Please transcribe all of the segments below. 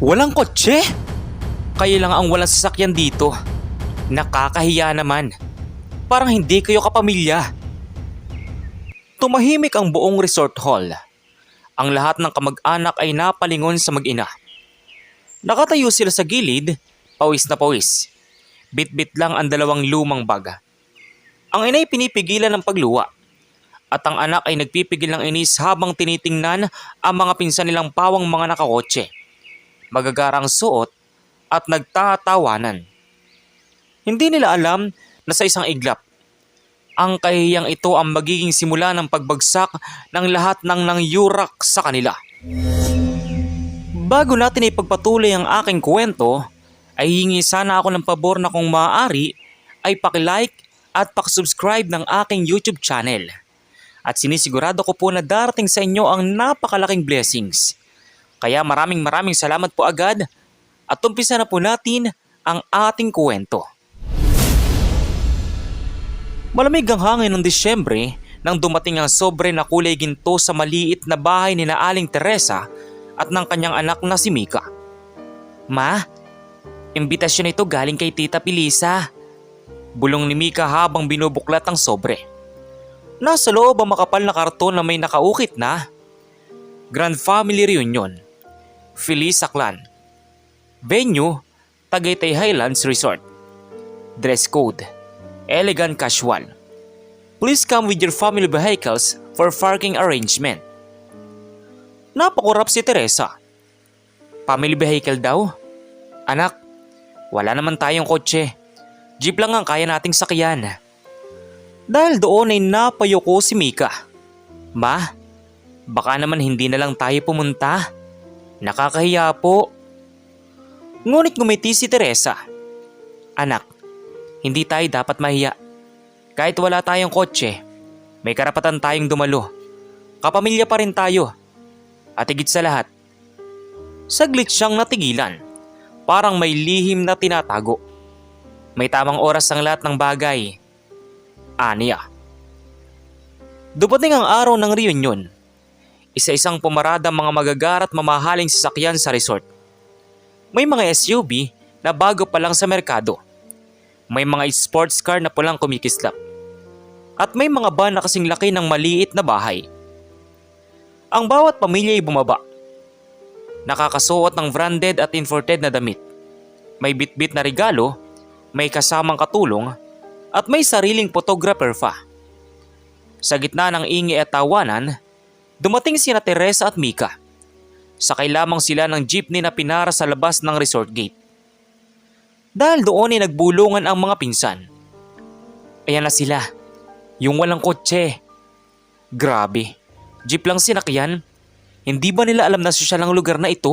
Walang kotse? Kayo lang ang walang sasakyan dito. Nakakahiya naman. Parang hindi kayo kapamilya. Tumahimik ang buong resort hall. Ang lahat ng kamag-anak ay napalingon sa mag-ina. Nakatayo sila sa gilid, pawis na pawis. Bit-bit lang ang dalawang lumang baga. Ang inay pinipigilan ng pagluwa. At ang anak ay nagpipigil ng inis habang tinitingnan ang mga pinsan nilang pawang mga nakakotse. Magagarang suot at nagtatawanan. Hindi nila alam na sa isang iglap, ang kahiyang ito ang magiging simula ng pagbagsak ng lahat ng nangyurak sa kanila. Bago natin ipagpatuloy ang aking kwento, ay hingi sana ako ng pabor na kung maaari ay pakilike at pakisubscribe ng aking YouTube channel. At sinisigurado ko po na darating sa inyo ang napakalaking blessings. Kaya maraming maraming salamat po agad at umpisa na po natin ang ating kwento. Malamig ang hangin ng Disyembre nang dumating ang sobre na kulay ginto sa maliit na bahay ni na Aling Teresa at ng kanyang anak na si Mika. Ma, imbitasyon ito galing kay Tita Pilisa. Bulong ni Mika habang binubuklat ang sobre. Nasa loob ang makapal na karton na may nakaukit na Grand Family Reunion, Feliz Clan, Venue, Tagaytay Highlands Resort, Dress Code, Elegant Casual. Please come with your family vehicles for parking arrangement. Napakurap si Teresa. Family vehicle daw? Anak, wala naman tayong kotse. Jeep lang ang kaya nating sakyan. Dahil doon ay napayoko si Mika. Ma, baka naman hindi na lang tayo pumunta. Nakakahiya po. Ngunit ngumiti si Teresa. Anak, hindi tayo dapat mahiya. Kahit wala tayong kotse, may karapatan tayong dumalo. Kapamilya pa rin tayo. At higit sa lahat, saglit siyang natigilan. Parang may lihim na tinatago. May tamang oras ang lahat ng bagay. Aniya. Dumating ang araw ng reunion. Isa-isang pumarada mga magagarat mamahaling sasakyan sa resort. May mga SUV na bago pa lang sa merkado. May mga sports car na pulang kumikislap. At may mga van na kasing laki ng maliit na bahay. Ang bawat pamilya ay bumaba. Nakakasuot ng branded at imported na damit. May bitbit na regalo, may kasamang katulong, at may sariling photographer pa. Sa gitna ng ingi at tawanan, dumating sina Teresa at Mika. Sakay lamang sila ng jeepney na pinara sa labas ng resort gate. Dahil doon ay nagbulungan ang mga pinsan. Ayan na sila, yung walang kotse. Grabe, jeep lang sinakyan. Hindi ba nila alam na sosyal ang lugar na ito?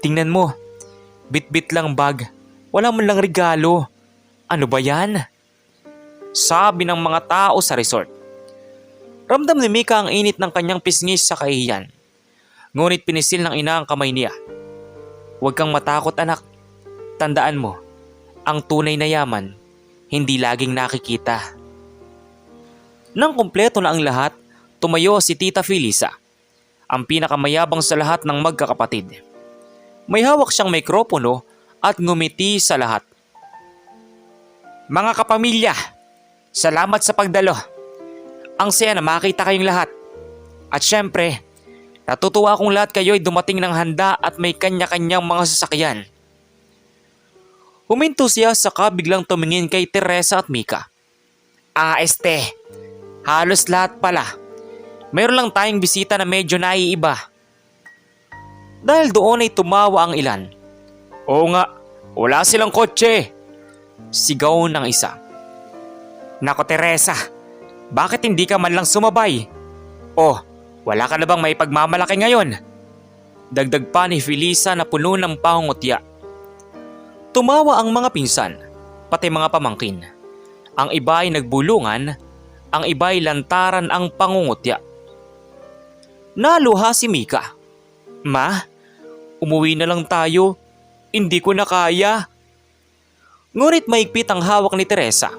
Tingnan mo, bit-bit lang bag, wala man lang regalo. Ano ba yan? Sabi ng mga tao sa resort. Ramdam ni Mika ang init ng kanyang pisngis sa kahiyan. Ngunit pinisil ng ina ang kamay niya. Huwag kang matakot anak. Tandaan mo, ang tunay na yaman, hindi laging nakikita. Nang kumpleto na ang lahat, tumayo si Tita Felisa, ang pinakamayabang sa lahat ng magkakapatid. May hawak siyang mikropono at ngumiti sa lahat. Mga kapamilya, salamat sa pagdalo. Ang saya na makita kayong lahat. At syempre, natutuwa akong lahat kayo ay dumating ng handa at may kanya-kanyang mga sasakyan. Huminto siya saka biglang tumingin kay Teresa at Mika. Ah, este, halos lahat pala. Meron lang tayong bisita na medyo naiiba. Dahil doon ay tumawa ang ilan. Oo nga, wala silang kotse. Sigaw ng isa. Nako Teresa, bakit hindi ka man lang sumabay? Oh, wala ka na bang may pagmamalaki ngayon? Dagdag pa ni Felisa na puno ng pangungutya. Tumawa ang mga pinsan, pati mga pamangkin. Ang iba ay nagbulungan, ang iba ay lantaran ang pangungutya. Naluha si Mika. Ma, umuwi na lang tayo. Hindi ko na kaya. Ngunit maigpit ang hawak ni Teresa.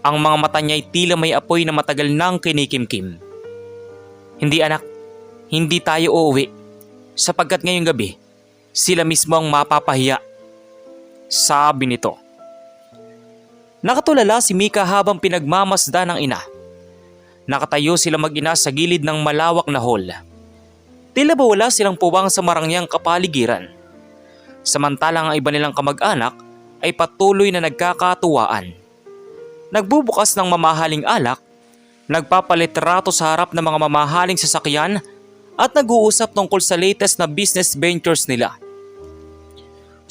Ang mga mata niya ay tila may apoy na matagal nang kinikimkim. Hindi anak, hindi tayo uuwi. Sapagkat ngayong gabi, sila mismo ang mapapahiya. Sabi nito. Nakatulala si Mika habang pinagmamasda ng ina. Nakatayo sila mag-ina sa gilid ng malawak na hall. Tila ba wala silang puwang sa marangyang kapaligiran. Samantalang ang iba nilang kamag-anak ay patuloy na nagkakatuwaan. Nagbubukas ng mamahaling alak, nagpapalitrato sa harap ng mga mamahaling sasakyan at nag-uusap tungkol sa latest na business ventures nila.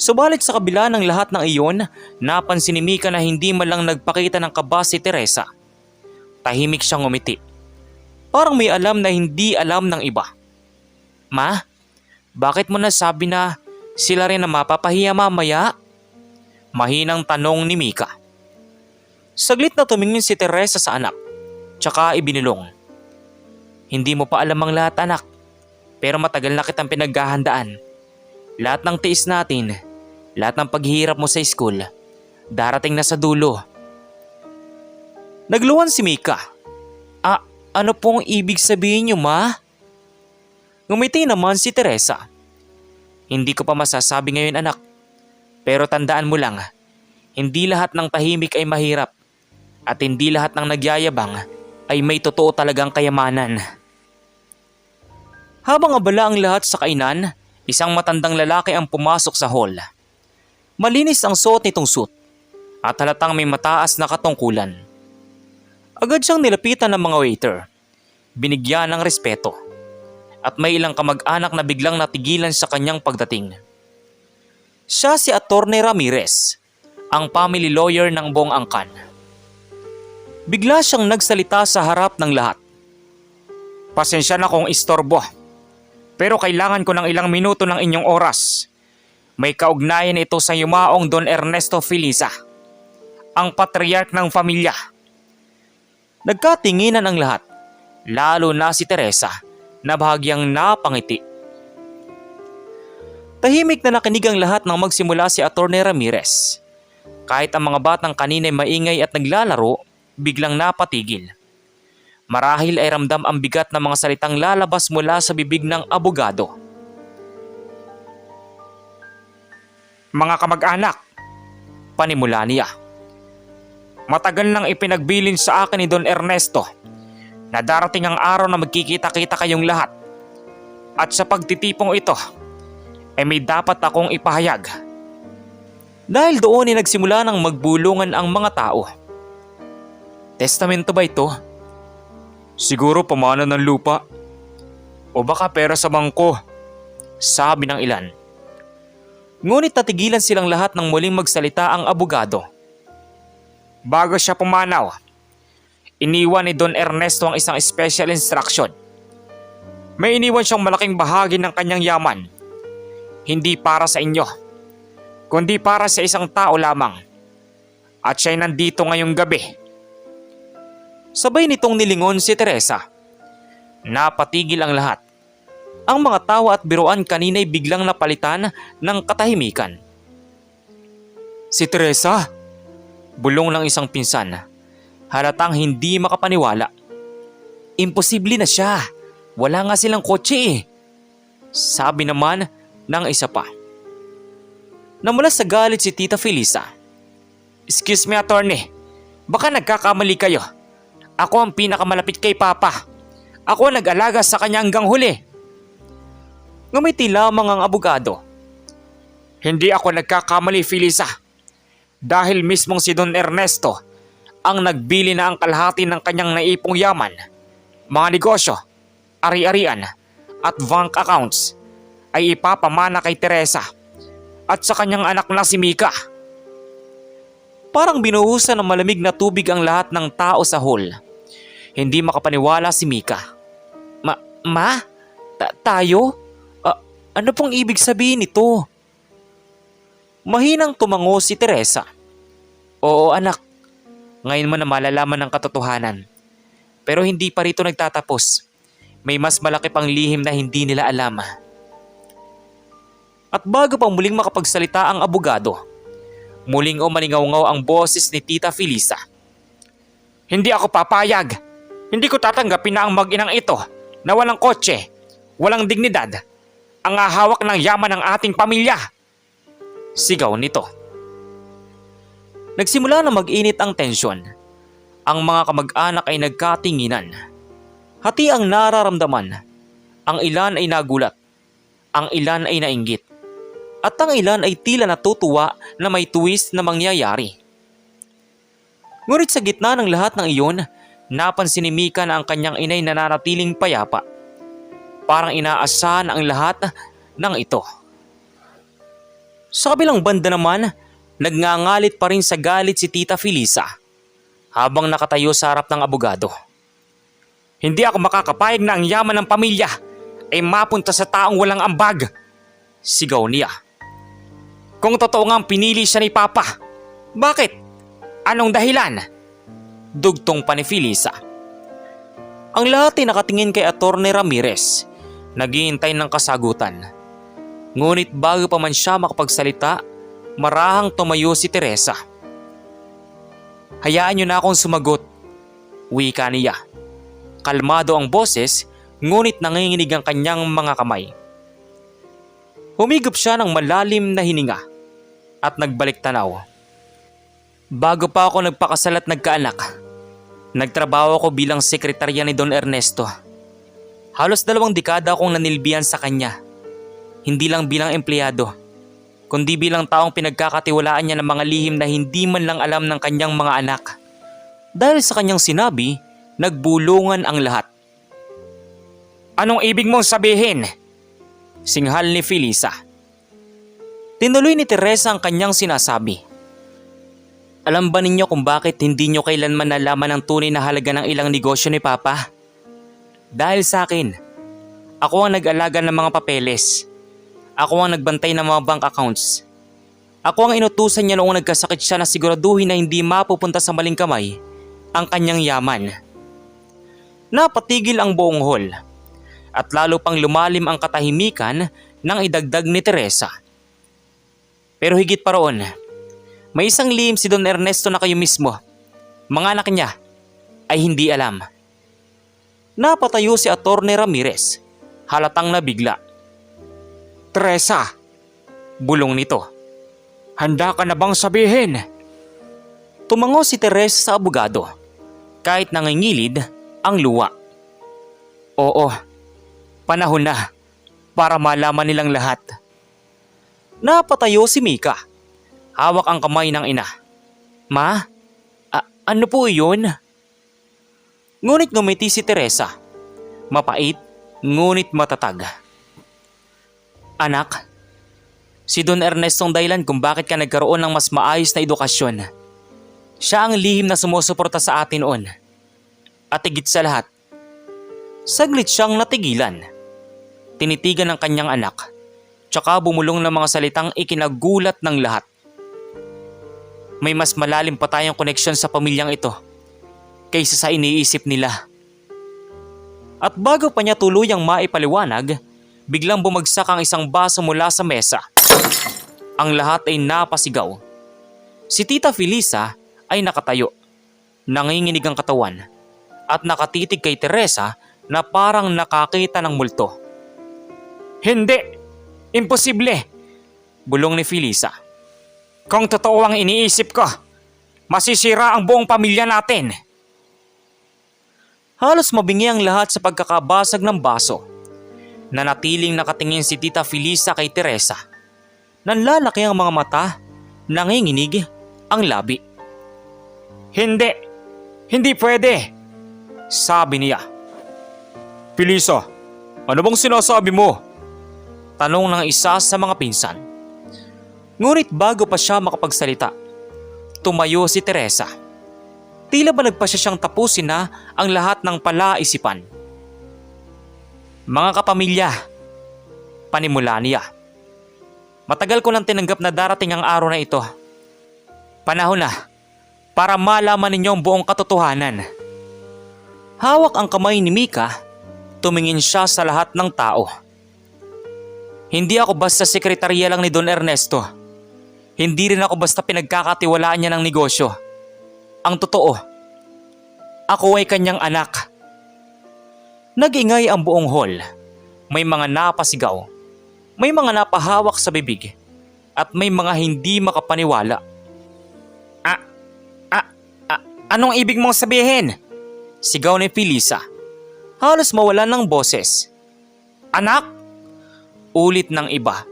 Subalit sa kabila ng lahat ng iyon, napansin ni Mika na hindi man lang nagpakita ng kaba si Teresa. Tahimik siyang umiti. Parang may alam na hindi alam ng iba. Ma, bakit mo nasabi na sila rin na mapapahiya mamaya? Mahinang tanong ni Mika. Saglit na tumingin si Teresa sa anak, tsaka ibinulong. Hindi mo pa alam ang lahat anak, pero matagal na kitang pinaghahandaan. Lahat ng tiis natin, lahat ng paghihirap mo sa school, darating na sa dulo. Nagluwan si Mika. Ah, ano pong ibig sabihin niyo ma? Ngumiti naman si Teresa. Hindi ko pa masasabi ngayon anak. Pero tandaan mo lang, hindi lahat ng tahimik ay mahirap. At hindi lahat ng nagyayabang ay may totoo talagang kayamanan. Habang abala ang lahat sa kainan, isang matandang lalaki ang pumasok sa hall. Malinis ang suot nitong suit at halatang may mataas na katungkulan. Agad siyang nilapitan ng mga waiter. Binigyan ng respeto. At may ilang kamag-anak na biglang natigilan sa kanyang pagdating. Siya si Attorney Ramirez, ang family lawyer ng buong angkan. Bigla siyang nagsalita sa harap ng lahat. Pasensya na kung istorbo. Pero kailangan ko ng ilang minuto ng inyong oras. May kaugnayan ito sa yumaong Don Ernesto Feliza, ang patriarch ng pamilya. Nagkatinginan ang lahat, lalo na si Teresa na bahagyang napangiti. Tahimik na nakinig ang lahat nang magsimula si Atty. Ramirez. Kahit ang mga batang kanina ay maingay at naglalaro, biglang napatigil. Marahil ay ramdam ang bigat ng mga salitang lalabas mula sa bibig ng abogado. Mga kamag-anak, panimula niya. Matagal nang ipinagbilin sa akin ni Don Ernesto na darating ang araw na magkikita-kita kayong lahat. At sa pagtitipong ito, ay may dapat akong ipahayag. Dahil doon ay nagsimula ng magbulungan ang mga tao. Testamento ba ito? Siguro pamana ng lupa. O baka pera sa bangko, sabi ng ilan. Ngunit natigilan silang lahat nang muling magsalita ang abogado. Bago siya pumanaw, iniwan ni Don Ernesto ang isang special instruction. May iniwan siyang malaking bahagi ng kanyang yaman. Hindi para sa inyo, kundi para sa isang tao lamang. At siya'y nandito ngayong gabi. Sabay nitong nilingon si Teresa. Napatigil ang lahat. Ang mga tawa at biruan kanina'y biglang napalitan ng katahimikan. Si Teresa? Bulong ng isang pinsan. Halatang hindi makapaniwala. Imposible na siya. Wala nga silang kotse eh. Sabi naman ng isa pa. Namula sa galit si Tita Felisa. Excuse me attorney, baka nagkakamali kayo. Ako ang pinakamalapit kay Papa. Ako ang nag-alaga sa kanya hanggang huli. Ngumiti lamang ang abogado. Hindi ako nagkakamali, Felisa. Dahil mismong si Don Ernesto ang nagbili na ang kalahati ng kanyang naipong yaman, mga negosyo, ari-arian at bank accounts ay ipapamana kay Teresa at sa kanyang anak na si Mika. Parang binuhusan ng malamig na tubig ang lahat ng tao sa hall. Hindi makapaniwala si Mika. Ma, ma? Ta- tayo? Ah, ano pong ibig sabihin nito? Mahinang tumango si Teresa. Oo anak, ngayon mo na malalaman ang katotohanan. Pero hindi pa rito nagtatapos. May mas malaki pang lihim na hindi nila alam. At bago pa muling makapagsalita ang abogado, muling umalingaw-ngaw ang boses ni Tita Felisa. Hindi ako papayag. Hindi ko tatanggapin na ang mag-inang ito na walang kotse, walang dignidad, ang ahawak ng yaman ng ating pamilya. Sigaw nito. Nagsimula na mag-init ang tensyon. Ang mga kamag-anak ay nagkatinginan. Hati ang nararamdaman. Ang ilan ay nagulat. Ang ilan ay nainggit. At ang ilan ay tila natutuwa na may twist na mangyayari. Ngunit sa gitna ng lahat ng iyon, napansin ni Mika na ang kanyang inay nananatiling payapa. Parang inaasahan ang lahat ng ito. Sa kabilang banda naman, nagngangalit pa rin sa galit si Tita Felisa habang nakatayo sa harap ng abogado. Hindi ako makakapayag na ang yaman ng pamilya ay mapunta sa taong walang ambag. Sigaw niya. Kung totoo nga pinili siya ni Papa, bakit? Anong dahilan? Dugtong pa ni Felisa. Ang lahat ay nakatingin kay Attorney Ramirez, naghihintay ng kasagutan. Ngunit bago pa man siya makapagsalita, marahang tumayo si Teresa. Hayaan niyo na akong sumagot, wika niya. Kalmado ang boses, ngunit nanginginig ang kanyang mga kamay. Humigop siya ng malalim na hininga at nagbalik tanaw. Bago pa ako nagpakasal at nagkaanak, nagtrabaho ako bilang sekretarya ni Don Ernesto. Halos dalawang dekada akong nanilbihan sa kanya. Hindi lang bilang empleyado, kundi bilang taong pinagkakatiwalaan niya ng mga lihim na hindi man lang alam ng kanyang mga anak. Dahil sa kanyang sinabi, nagbulungan ang lahat. Anong ibig mong sabihin? Singhal ni Felisa. Tinuloy ni Teresa ang kanyang sinasabi. Alam ba ninyo kung bakit hindi nyo kailanman nalaman ang tunay na halaga ng ilang negosyo ni Papa? Dahil sa akin, ako ang nag-alaga ng mga papeles. Ako ang nagbantay ng mga bank accounts. Ako ang inutusan niya noong nagkasakit siya na siguraduhin na hindi mapupunta sa maling kamay ang kanyang yaman. Napatigil ang buong hall at lalo pang lumalim ang katahimikan nang idagdag ni Teresa. Pero higit pa roon, may isang lihim si Don Ernesto na kayo mismo, mga anak niya, ay hindi alam. Napatayo si Attorney Ramirez, halatang nabigla. Teresa, bulong nito. Handa ka na bang sabihin? Tumango si Teresa sa abogado, kahit nangingilid ang luwa. Oo, panahon na para malaman nilang lahat. Napatayo si Mika. Hawak ang kamay ng ina. Ma, a- ano po yun? Ngunit ngumiti si Teresa. Mapait, ngunit matatag. Anak, si Don Ernesto ang dahilan kung bakit ka nagkaroon ng mas maayos na edukasyon. Siya ang lihim na sumusuporta sa atin noon. At higit sa lahat, saglit siyang natigilan. Tinitigan ng kanyang anak, tsaka bumulong ng mga salitang ikinagulat ng lahat. May mas malalim pa tayong koneksyon sa pamilyang ito kaysa sa iniisip nila. At bago pa niya tuluyang maipaliwanag, biglang bumagsak ang isang baso mula sa mesa. Ang lahat ay napasigaw. Si Tita Felisa ay nakatayo, nanginginig ang katawan, at nakatitig kay Teresa na parang nakakita ng multo. Hindi! Imposible! Bulong ni Felisa. Kung totoo ang iniisip ko, masisira ang buong pamilya natin. Halos mabingi ang lahat sa pagkakabasag ng baso. Nanatiling nakatingin si Tita Felisa kay Teresa. Nanlalaki ang mga mata, nanginginig ang labi. Hindi! Hindi pwede! Sabi niya. Felisa, ano bang sinasabi mo? Tanong ng isa sa mga pinsan. Ngunit bago pa siya makapagsalita, tumayo si Teresa. Tila ba nagpasya siyang tapusin na ang lahat ng palaisipan. Mga kapamilya, panimula niya. Matagal ko nang tinanggap na darating ang araw na ito. Panahon na para malaman ninyo ang buong katotohanan. Hawak ang kamay ni Mika, tumingin siya sa lahat ng tao. Hindi ako basta sekretarya lang ni Don Ernesto. Hindi rin ako basta pinagkakatiwalaan niya ng negosyo. Ang totoo, ako ay kanyang anak. Nagingay ang buong hall. May mga napasigaw. May mga napahawak sa bibig at may mga hindi makapaniwala. Ah, ah, ah, anong ibig mong sabihin? Sigaw ni Felisa. Halos mawalan ng boses. Anak? Ulit ng iba.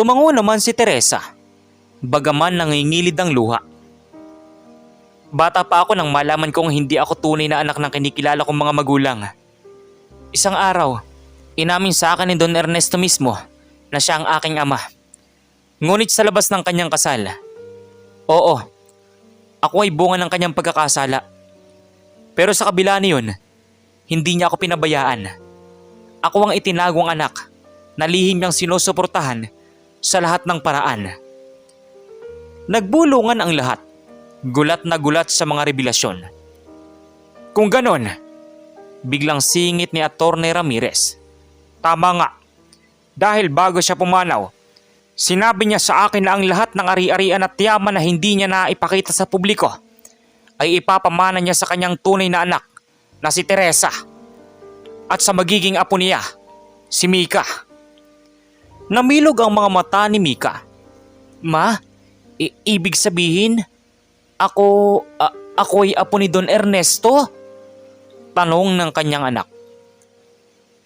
Tumango naman si Teresa. Bagaman nangingilid ang luha. Bata pa ako nang malaman kong hindi ako tunay na anak ng kinikilala kong mga magulang. Isang araw, inamin sa akin ni Don Ernesto mismo na siya ang aking ama. Ngunit sa labas ng kanyang kasal, oo, ako ay bunga ng kanyang pagkakasala. Pero sa kabila niyon, hindi niya ako pinabayaan. Ako ang itinagong anak na lihim niyang sinusuportahan sa lahat ng paraan. Nagbulungan ang lahat gulat na gulat sa mga revelasyon. Kung ganon, biglang singit ni Attorney Ramirez. Tama nga, dahil bago siya pumanaw, sinabi niya sa akin na ang lahat ng ari-arian at yaman na hindi niya naipakita sa publiko ay ipapamana niya sa kanyang tunay na anak na si Teresa at sa magiging apo niya, si Mika. Namilog ang mga mata ni Mika. Ma, i- ibig sabihin, ako, a- ako'y apo ni Don Ernesto? Tanong ng kanyang anak.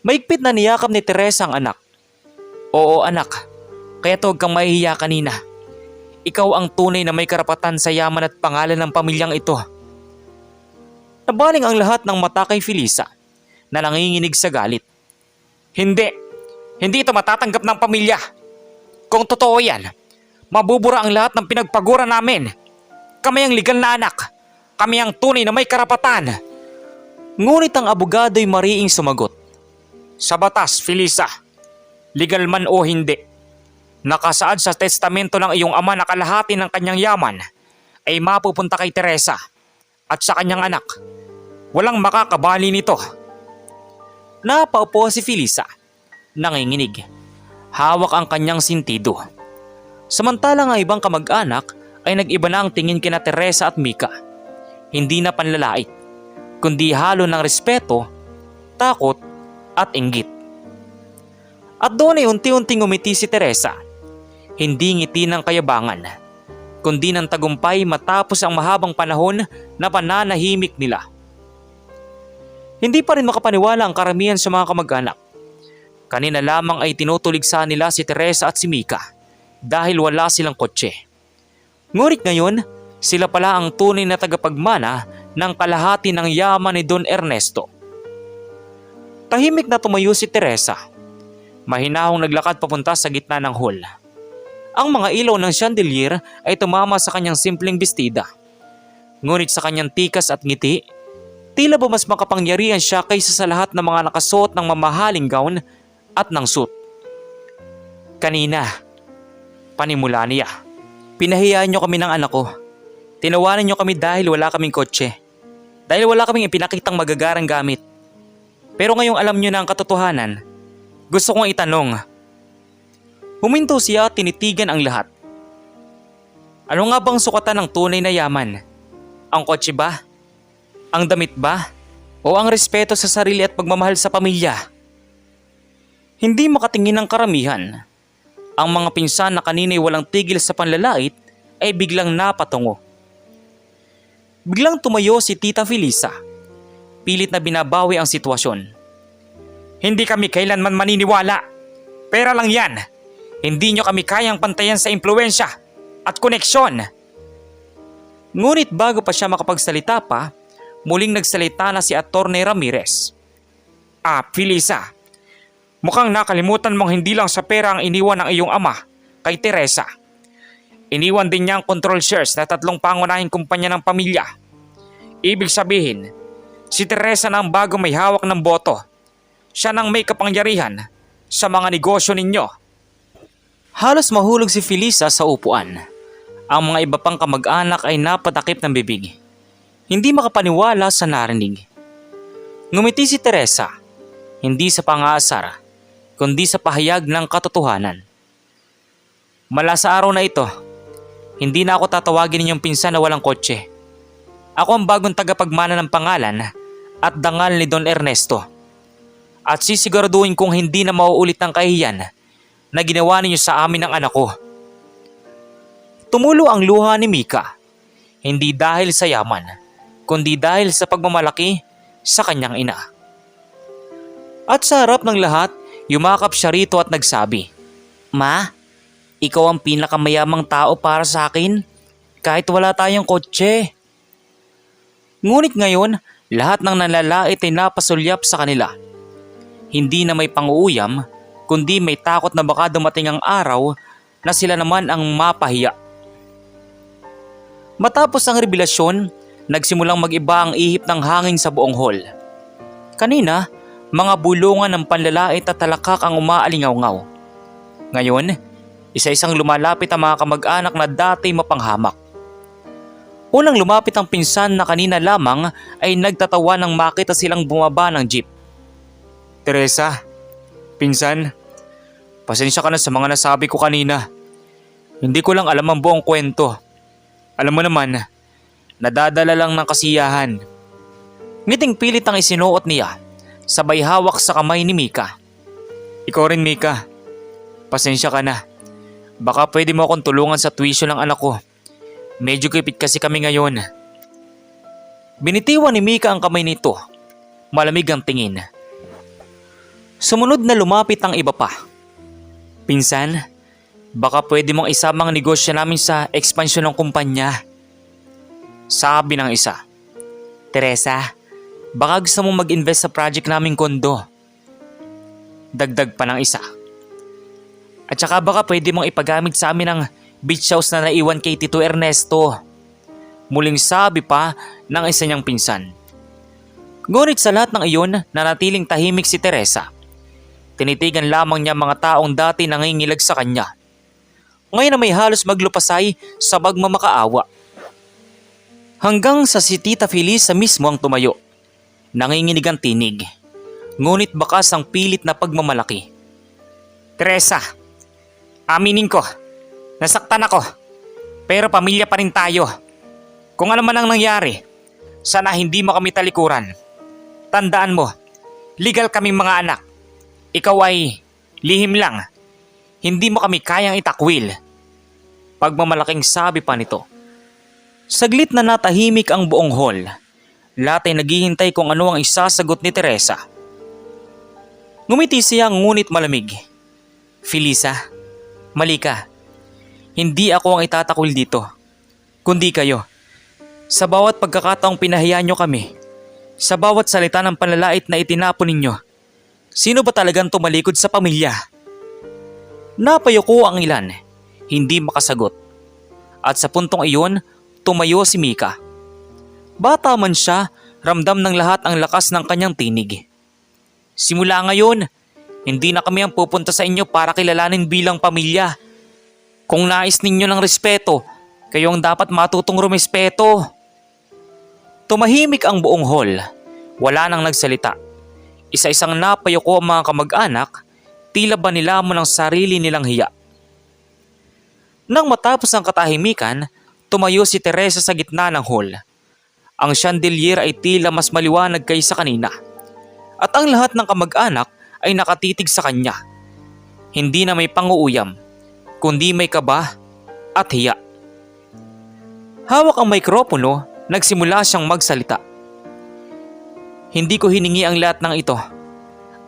Maigpit na niyakap ni Teresa ang anak. Oo anak, kaya tuwag kang mahihiya kanina. Ikaw ang tunay na may karapatan sa yaman at pangalan ng pamilyang ito. Nabaling ang lahat ng mata kay Felisa na nanginginig sa galit. Hindi, hindi ito matatanggap ng pamilya. Kung totoo yan, mabubura ang lahat ng pinagpagura namin. Kami ang legal na anak. Kami ang tunay na may karapatan. Ngunit ang abogado'y mariing sumagot. Sa batas, Felisa, legal man o hindi, nakasaad sa testamento ng iyong ama na kalahati ng kanyang yaman ay mapupunta kay Teresa at sa kanyang anak. Walang makakabali nito. Napaupo si Felisa. Nanginginig. Hawak ang kanyang sintido. Samantalang ang ibang kamag-anak ay nag-iba na ang tingin kina Teresa at Mika. Hindi na panlalait, kundi halo ng respeto, takot at inggit. At doon ay unti-unting umiti si Teresa. Hindi ngiti ng kayabangan, kundi ng tagumpay matapos ang mahabang panahon na pananahimik nila. Hindi pa rin makapaniwala ang karamihan sa mga kamag-anak. Kanina lamang ay tinutuligsa nila si Teresa at si Mika dahil wala silang kotse. Ngunit ngayon, sila pala ang tunay na tagapagmana ng kalahati ng yaman ni Don Ernesto. Tahimik na tumayo si Teresa. Mahinahong naglakad papunta sa gitna ng hall. Ang mga ilaw ng chandelier ay tumama sa kanyang simpleng bestida. Ngunit sa kanyang tikas at ngiti, tila ba mas makapangyarihan siya kaysa sa lahat ng mga nakasuot ng mamahaling gown at ng suit. Kanina, panimula niya. Pinahiyaan niyo kami ng anak ko. Tinawanan niyo kami dahil wala kaming kotse. Dahil wala kaming ipinakitang magagarang gamit. Pero ngayong alam niyo na ang katotohanan, gusto kong itanong. Huminto siya at tinitigan ang lahat. Ano nga bang sukatan ng tunay na yaman? Ang kotse ba? Ang damit ba? O ang respeto sa sarili at pagmamahal sa pamilya? Hindi makatingin ng karamihan. Ang mga pinsan na kanina'y walang tigil sa panlalait ay biglang napatungo. Biglang tumayo si Tita Felisa. Pilit na binabawi ang sitwasyon. Hindi kami kailanman maniniwala. Pera lang yan. Hindi nyo kami kayang pantayan sa impluensya at koneksyon. Ngunit bago pa siya makapagsalita pa, muling nagsalita na si Attorney Ramirez. Ah, Felisa, mukhang nakalimutan mong hindi lang sa pera ang iniwan ng iyong ama kay Teresa. Iniwan din niya ang control shares na tatlong pangunahing kumpanya ng pamilya. Ibig sabihin, si Teresa na ang bago may hawak ng boto. Siya nang may kapangyarihan sa mga negosyo ninyo. Halos mahulog si Felisa sa upuan. Ang mga iba pang kamag-anak ay napatakip ng bibig. Hindi makapaniwala sa narinig. Ngumiti si Teresa, hindi sa pangaasar, kundi sa pahayag ng katotohanan. Mala sa araw na ito, hindi na ako tatawagin ninyong pinsan na walang kotse. Ako ang bagong tagapagmana ng pangalan at dangal ni Don Ernesto. at sisiguraduhin kong hindi na mauulit ng kahiyan na ginawa ninyo sa amin ng anak ko. Tumulo ang luha ni Mika, hindi dahil sa yaman, kundi dahil sa pagmamalaki sa kanyang ina. At sa harap ng lahat, yumakap siya rito at nagsabi, Ma, ikaw ang pinakamayamang tao para sa akin kahit wala tayong kotse. Ngunit ngayon, lahat ng nalalait ay napasulyap sa kanila. Hindi na may panguuyam, kundi may takot na baka dumating ang araw na sila naman ang mapahiya. Matapos ang revelasyon, nagsimulang mag-iba ang ihip ng hangin sa buong hall. Kanina, mga bulungan ng panlalait at talakak ang umaalingaw-ngaw. Ngayon, isa-isang lumalapit ang mga kamag-anak na dati mapanghamak. Unang lumapit ang pinsan na kanina lamang ay nagtatawa nang makita silang bumaba ng jeep. Teresa, pinsan, pasensya ka na sa mga nasabi ko kanina. Hindi ko lang alam ang buong kwento. Alam mo naman, nadadala lang ng kasiyahan. Ngiting pilit ang isinuot niya, sabay hawak sa kamay ni Mika. Ikaw rin Mika, pasensya ka na. Baka pwede mo akong tulungan sa tuition ng anak ko. Medyo kipit kasi kami ngayon. Binitiwan ni Mika ang kamay nito. Malamig ang tingin. Sumunod na lumapit ang iba pa. Pinsan, baka pwede mong isama ang negosyo namin sa ekspansyon ng kumpanya. Sabi ng isa. Teresa, baka gusto mong mag-invest sa project naming kondo. Dagdag pa ng isa. At saka baka pwede mong ipagamit sa amin ang beach house na naiwan kay Tito Ernesto. Muling sabi pa ng isa niyang pinsan. Ngunit sa lahat ng iyon, nanatiling tahimik si Teresa. Tinitigan lamang niya mga taong dati nangingilag sa kanya. Ngayon na may halos maglupasay sa magmamakaawa. Hanggang sa si Tita Felisa mismo ang tumayo. Nanginginig ang tinig. Ngunit bakas ang pilit na pagmamalaki. Teresa, aminin ko, nasaktan ako. Pero pamilya pa rin tayo. Kung ano man ang nangyari, sana hindi mo kami talikuran. Tandaan mo, legal kaming mga anak. Ikaw ay lihim lang. Hindi mo kami kayang itakwil. Pagmamalaking sabi pa nito. Saglit na natahimik ang buong hall. Lahat ay naghihintay kung ano ang isasagot ni Teresa. Ngumiti siya ngunit malamig. Felisa, mali ka. Hindi ako ang itatakwil dito. Kundi kayo. Sa bawat pagkakataong pinahiya nyo kami, sa bawat salita ng panlalait na itinapon ninyo, sino ba talagang tumalikod sa pamilya? Napayuko ang ilan, hindi makasagot. At sa puntong iyon, tumayo si Mika. Bata man siya, ramdam ng lahat ang lakas ng kanyang tinig. Simula ngayon, hindi na kami ang pupunta sa inyo para kilalanin bilang pamilya. Kung nais ninyo ng respeto, kayo ang dapat matutong rumespeto. Tumahimik ang buong hall. Wala nang nagsalita. Isa-isang napayuko ang mga kamag-anak, tila ba nila mo ng sarili nilang hiya. Nang matapos ang katahimikan, tumayo si Teresa sa gitna ng hall. Ang chandelier ay tila mas maliwanag kaysa kanina. At ang lahat ng kamag-anak ay nakatitig sa kanya. Hindi na may panguuyam, kundi may kaba at hiya. Hawak ang mikropono, nagsimula siyang magsalita. Hindi ko hiningi ang lahat ng ito.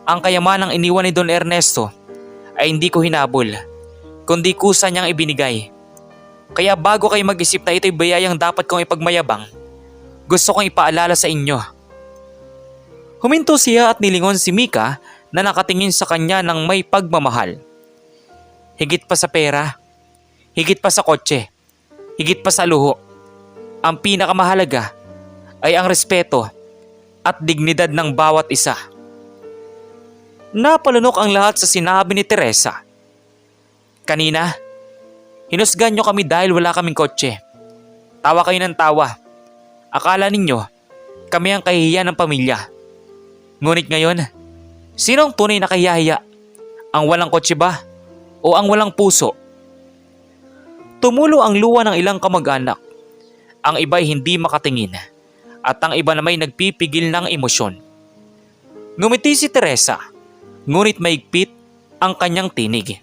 Ang kayamanang iniwan ni Don Ernesto ay hindi ko hinabol, kundi kusa niyang ibinigay. Kaya bago kayo mag-isip na ito'y bayayang dapat kong ipagmayabang, gusto kong ipaalala sa inyo. Huminto siya at nilingon si Mika na nakatingin sa kanya ng may pagmamahal. Higit pa sa pera, higit pa sa kotse, higit pa sa luho. Ang pinakamahalaga ay ang respeto at dignidad ng bawat isa. Napalunok ang lahat sa sinabi ni Teresa. Kanina, hinusgan nyo kami dahil wala kaming kotse. Tawa kayo ng tawa. Akala ninyo, kami ang kahihiyan ng pamilya. Ngunit ngayon, sino ang tunay na kahihiya? Ang walang kotse ba? O ang walang puso? Tumulo ang luwa ng ilang kamag-anak. Ang iba'y hindi makatingin at ang iba na may nagpipigil ng emosyon. Ngumiti si Teresa, ngunit maigpit ang kanyang tinig.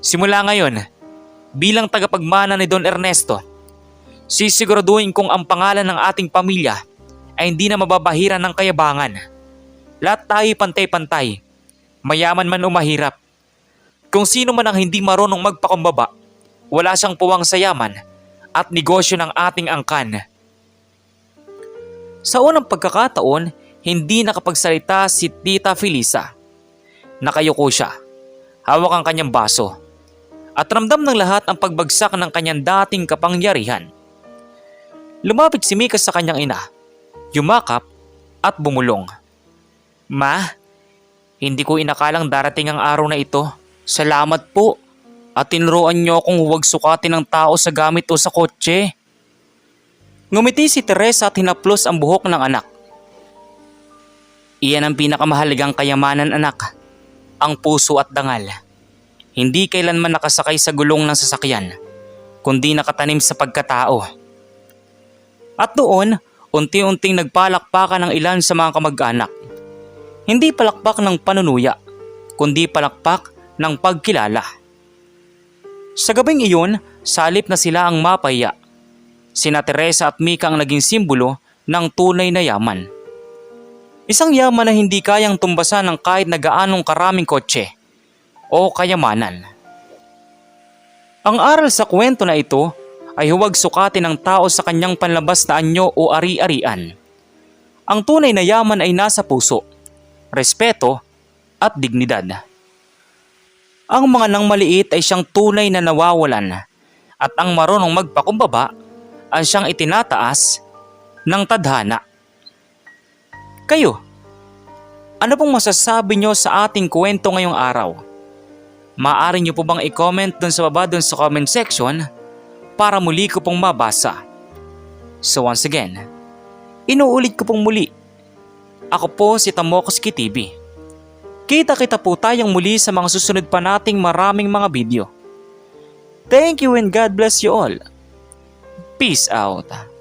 Simula ngayon, bilang tagapagmana ni Don Ernesto, sisiguraduhin kong ang pangalan ng ating pamilya ay hindi na mababahiran ng kayabangan. Lahat tayo pantay-pantay, mayaman man o mahirap. Kung sino man ang hindi marunong magpakumbaba, wala siyang puwang sa yaman at negosyo ng ating angkan. Sa unang pagkakataon, hindi nakapagsalita si Tita Felisa. Nakayuko siya, hawak ang kanyang baso, at ramdam ng lahat ang pagbagsak ng kanyang dating kapangyarihan. Lumapit si Mika sa kanyang ina, yumakap at bumulong. Ma, hindi ko inakalang darating ang araw na ito. Salamat po at tinuruan niyo akong huwag sukatin ng tao sa gamit o sa kotse. Ngumiti si Teresa at hinaplos ang buhok ng anak. Iyan ang pinakamahalagang kayamanan anak, ang puso at dangal. Hindi kailanman nakasakay sa gulong ng sasakyan, kundi nakatanim sa pagkatao. At doon, unti-unting nagpalakpakan ng ilan sa mga kamag-anak. Hindi palakpak ng panunuya, kundi palakpak ng pagkilala. Sa gabing iyon, salip na sila ang mapaya. Sina Teresa at Mika ang naging simbolo ng tunay na yaman. Isang yaman na hindi kayang tumbasan ng kahit na gaanong karaming kotse o kayamanan. Ang aral sa kwento na ito ay huwag sukatin ng tao sa kanyang panlabas na anyo o ari-arian. Ang tunay na yaman ay nasa puso, respeto at dignidad. Ang mga nang maliit ay siyang tunay na nawawalan at ang marunong magpakumbaba ay siyang itinataas ng tadhana. Kayo, ano pong masasabi nyo sa ating kwento ngayong araw? Maaari nyo po bang i-comment dun sa baba dun sa comment section para muli ko pong mabasa? So once again, inuulit ko pong muli. Ako po si Tamokoski TV. Kita-kita po tayong muli sa mga susunod pa nating maraming mga video. Thank you and God bless you all. Peace out.